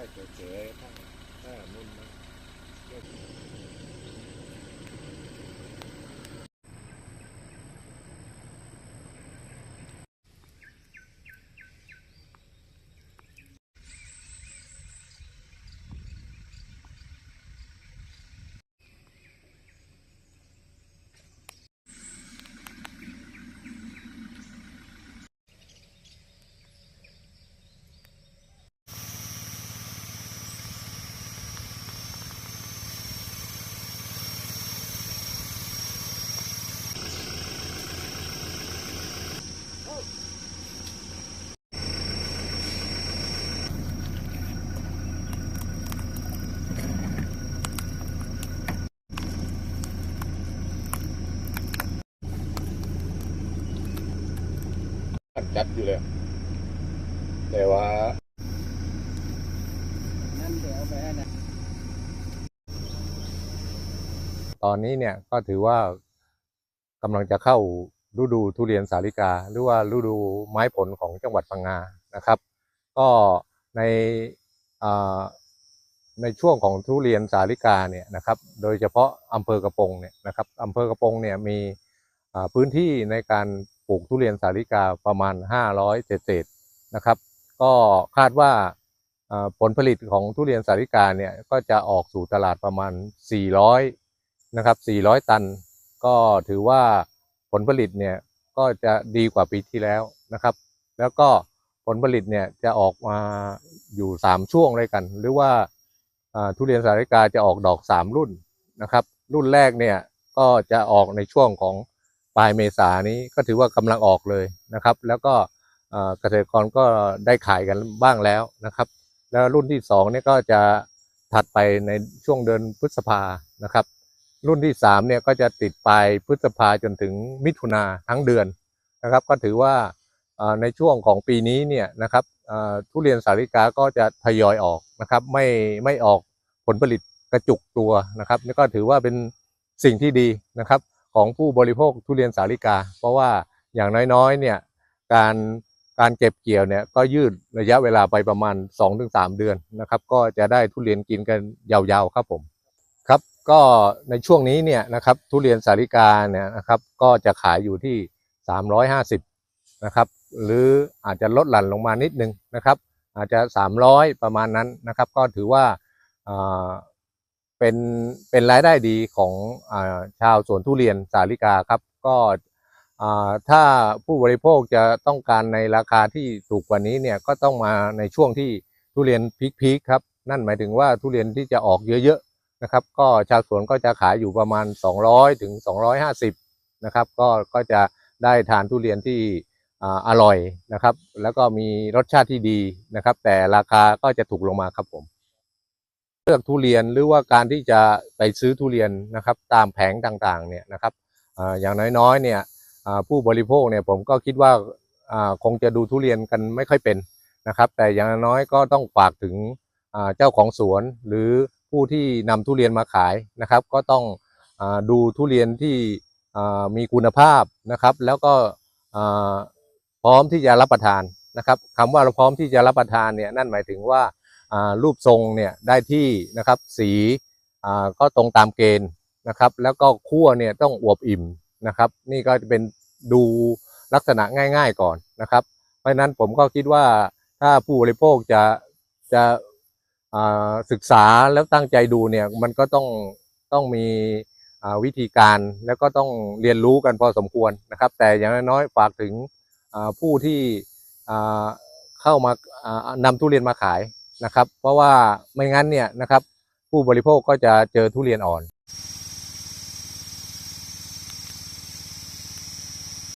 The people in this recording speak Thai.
ายเก๋ๆถ้าถ้านุ่นนะ จัดอยู่เลยแต่ว่านั่นเดี๋ยวเอาไปให้นะตอนนี้เนี่ยก็ถือว่ากำลังจะเข้าฤดูทุเรียนสาลิกา หรือว่าฤดูไม้ผลของจังหวัดพังงานะครับ ก็ในอ่าในช่วงของทุเรียนสาลิกาเนี่ยนะครับ โดยเฉพาะอำเภอกระโปงเนี่ยนะครับอำเภอกระโปงเนี่ยมีอ่าพื้นที่ในการ ปลูกทุเรียนสาลิกาประมาณ 500เศษๆนะครับ ก็คาดว่าผลผลิตของทุเรียนสาลิกาเนี่ยก็จะออกสู่ตลาดประมาณ 400นะครับ400 ตัน ก็ถือว่าผลผลิตเนี่ยก็จะดีกว่าปีที่แล้วนะครับ แล้วก็ผลผลิตเนี่ยจะออกมาอยู่ 3 ช่วงเลยกัน หรือว่าทุเรียนสาริกาจะออกดอก 3 รุ่นนะครับ รุ่นแรกเนี่ยก็จะออกในช่วงของ ปลายเมษานี้ก็ถือว่ากำลังออกเลยนะครับ แล้วก็เกษตรกรก็ได้ขายกันบ้างแล้วนะครับ แล้วรุ่นที่สองเนี่ยก็จะถัดไปในช่วงเดือนพฤษภานะครับ รุ่นที่สามเนี่ยก็จะติดปลายพฤษภาจนถึงมิถุนาทั้งเดือนนะครับ ก็ถือว่าในช่วงของปีนี้เนี่ยนะครับทุเรียนสาลิกาก็จะทยอยออกนะครับไม่ไม่ออกผลผลิตกระจุกตัวนะครับนี่ก็ถือว่าเป็นสิ่งที่ดีนะครับ ของผู้บริโภคทุเรียนสาลิกา เพราะว่าอย่างน้อยๆเนี่ยการการเก็บเกี่ยวเนี่ยก็ยืดระยะเวลาไปประมาณ 2-3 เดือนนะครับ ก็จะได้ทุเรียนกินกันยาวๆครับผมครับก็ในช่วงนี้เนี่ยนะครับทุเรียนสาลิกาเนี่ยนะครับก็จะขายอยู่ที่ 350นะครับหรืออาจจะลดหลั่นลงมานิดนึงนะครับ อาจจะ 300 ประมาณนั้นนะครับ ก็ถือว่าอ่า เป็นเป็นรายได้ดีของอชาวสวนทุเรียนสาลิกาครับ ก็ถ้าผู้บริโภคจะต้องการในราคาที่ถูกกว่านี้เนี่ยก็ต้องมาในช่วงที่ทุเรียนพีคๆครับนั่นหมายถึงว่าทุเรียนที่จะออกเยอะๆนะครับ ก็ชาวสวนก็จะขายอยู่ประมาณ 200ถึง250นะครับ ก็ก็จะได้ทานทุเรียนที่อร่อยนะครับ แล้วก็มีรสชาติที่ดีนะครับ แต่ราคาก็จะถูกลงมาครับผม เลือกทุเรียนหรือว่าการที่จะไปซื้อทุเรียนนะครับ ตามแผงต่างๆเนี่ยนะครับอย่างน้อยๆเนี่ยผู้บริโภคเนี่ยผมก็คิดว่าคงจะดูทุเรียนกันไม่ค่อยเป็นนะครับ แต่อย่างน้อยก็ต้องฝากถึงเจ้าของสวน หรือผู้ที่นำทุเรียนมาขายนะครับ ก็ต้องอดูทุเรียนที่มีคุณภาพนะครับ แล้วก็พร้อมที่จะรับประทานนะครับคำว่าเราพร้อมที่จะรับประทานเนี่ยนั่นหมายถึงว่า รูปทรงเนี่ยได้ที่นะครับสีอ่าก็ตรงตามเกณฑ์นะครับ แล้วก็คั่วเนี่ยต้องอวบอิ่มนะครับ นี่ก็จะเป็นดูลักษณะง่าย ๆก่อนนะครับ เพราะนั้นผมก็คิดว่าถ้าผู้บริโภคจะจะอ่าศึกษาแล้วตั้งใจดูเนี่ยมันก็ต้องต้องมีอ่าวิธีการแล้วก็ต้องเรียนรู้กันพอสมควรนะครับ แต่อย่างน้อยๆฝากถึงอ่าผู้ที่อ่าเข้ามาอ่านำทุเรียนมาขาย นะครับ เพราะว่าไม่งั้นเนี่ยนะครับผู้บริโภคก็จะเจอทุเรียนอ่อน